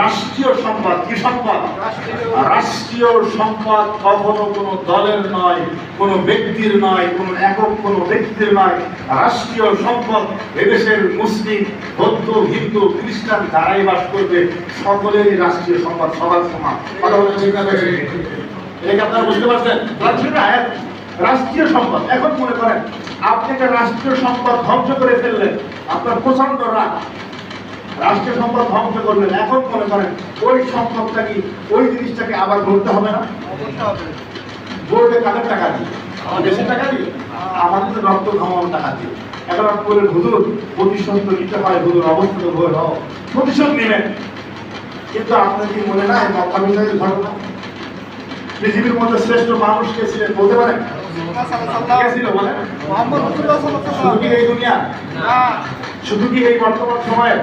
রাষ্ট্রীয় সম্পদ কি সম্পদ রাষ্ট্রীয়। সম্পদ কখনো কোনো দলের নয় কোনো ব্যক্তির নয় কোনো একক কোনো ব্যক্তির নয়। রাষ্ট্রীয় সম্পদ এদেশের মুসলিম বৌদ্ধ হিন্দু খ্রিস্টান যারাই বাস করবে সকলেরই রাষ্ট্রীয় সম্পদ সবার সমান? এটা আপনারা বুঝতে পারছেন? রাষ্ট্রীয় আয়াত, রাষ্ট্রীয় সম্পদ এখন মনে করেন আপনি একটা রাষ্ট্রীয় সম্পদ ধ্বংস করে ফেললেন। আপনার প্রচণ্ড রাগ। রাষ্ট্রীয় সম্পদ ধ্বংস করলেন এখন মনে করেন ওই সম্পদটা কি ওই জিনিসটাকে আবার গড়তে হবে না? গড়বে কাদের টাকা দিয়ে? দেশের টাকা দিয়ে? আমাদের রক্ত ঘামানো টাকা দিয়ে। এখন আপনি বলেন হুজুর প্রতিশোধ তো নিতে হয় হুজুর অবস্থা তো ভয় হও। প্রতিশোধ নেবেন। কিন্তু আপনার কি মনে নাই মক্কা ঘটনা? পৃথিবীর মধ্যে শ্রেষ্ঠ মানুষ কে ছিলেন বলতে পারেন? শুধু কি এই দুনিয়া? শুধু কি এই বর্তমান সময়ে?